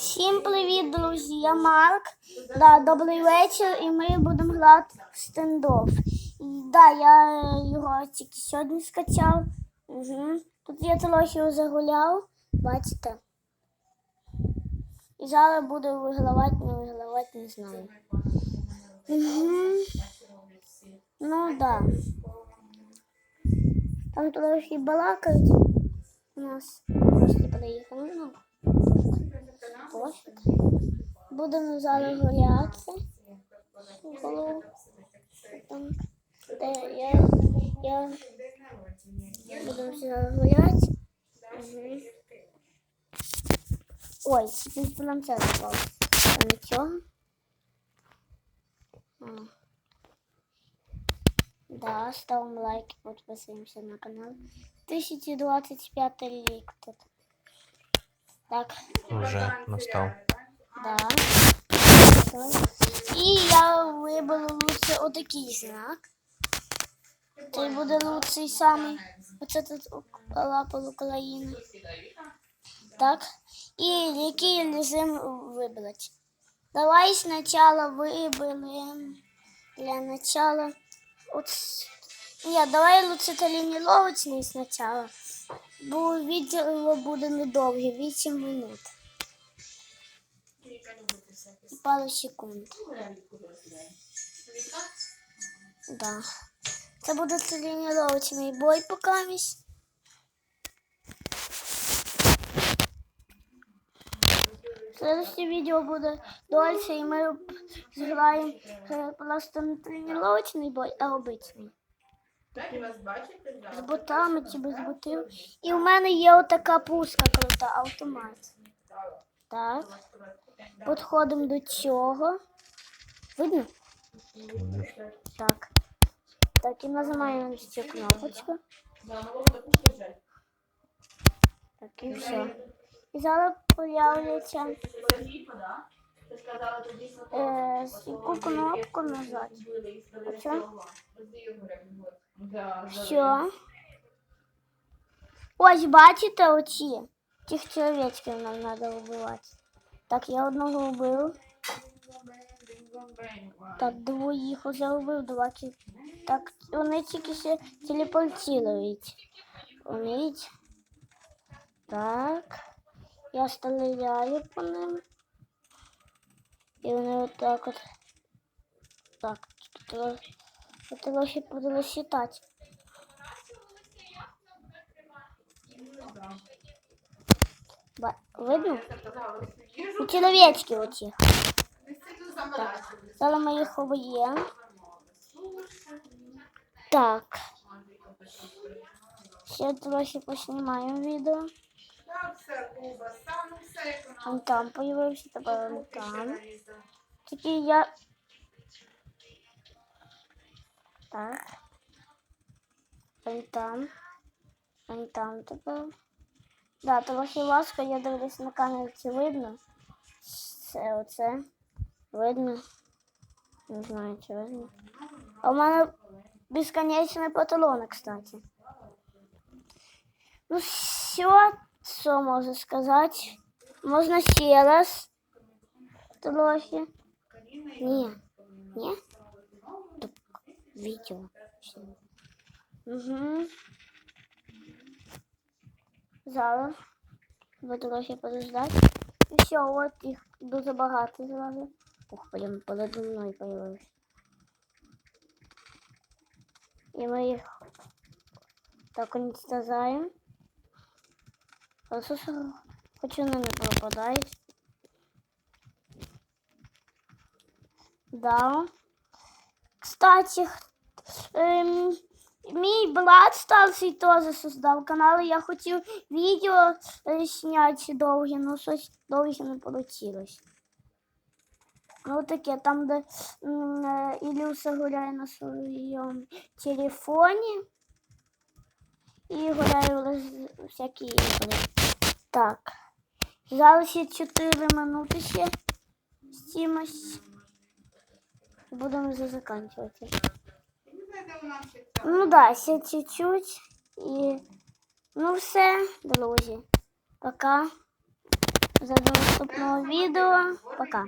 Всім привіт, друзі! Я Марк. Да, добрий вечір, і ми будемо грати в стендоф. Да, я його тільки сьогодні скачав. Угу. Тут я трохи загуляв, бачите. І зараз буду вигравати, не вигравати, не знаю. Угу. Ну да. Там трохи балакають. У нас. Ну, пофіг. Будемо зараз. Голову. Там, де я, я будемо зараз гуляти. Угу. Ой, чуть нам це запало. А нічого. Да, ставимо лайки, підписуємося на канал. 1025 рік тут. Так, Вже настав. да. І я виберу лучше отакий знак. Це буде лучший самий. Оце тут лапа України. Так. І який режим вибрати? Давай спочатку виберемо для начала. От... Ні, давай лучше тренировочний спочатку. Бо відео буде недовге, 8 минут. Пару секунд. Да. Це буде тренировочний бой покамість. Следующее видео буде дольше, і ми зіграємо е, просто не тренировочний бой, а обичний. З ботами чи без ботів. І в мене є отака пушка крута, автомат. Так. Підходимо до цього. Видно? Так. Так, і нажимаємо цю кнопочку. Так, і все. І зараз появляється е, кнопку нажати. Оце. Все. Ось, бачите оці? Тих чоловічків нам треба вбивати. Так, я одного вбив. Так, двоїх уже вбив, два Так, вони тільки ще телепортують. Уміють. Так. Я стріляю по ним. І вони отак от. Так, треба, трохи считати. Ба- Видно? У чоловічки оці. Так. Зараз ми їх об'ємо. Так. Ще трохи поснімаємо відео. Он там появився, тепер он там. Тільки я. Так. Он там. Он там тепер. Да, трохи важко, я дивлюсь на камеру, чи видно. Це оце. Видно. Не знаю, чи видно. А у мене безконечний патрон, кстати. Ну, все, що можу сказати. Можна ще раз. Трохи. Ні. Ні? Так, відео. Угу. Зараз. Ви трохи подождати. І все, от їх дуже багато зразу. Ух, прям передо мною появилось. І ми їх так уничтожаємо. Хорошо, що хоч вони не пропадають. Да. Кстати, х- ем, мій брат старший теж создав канал. і Я хотів відео е, зняти довге, але щось довге не вийшло. Ну таке, там, де е, гуляє на своєму телефоні. І гуляє всякі ігри. Так. Зараз ще 4 минути ще з чимось. Будемо вже закінчувати. Ну да, ще чуть-чуть. І ну все, друзі. Пока. До наступного відео. Пока.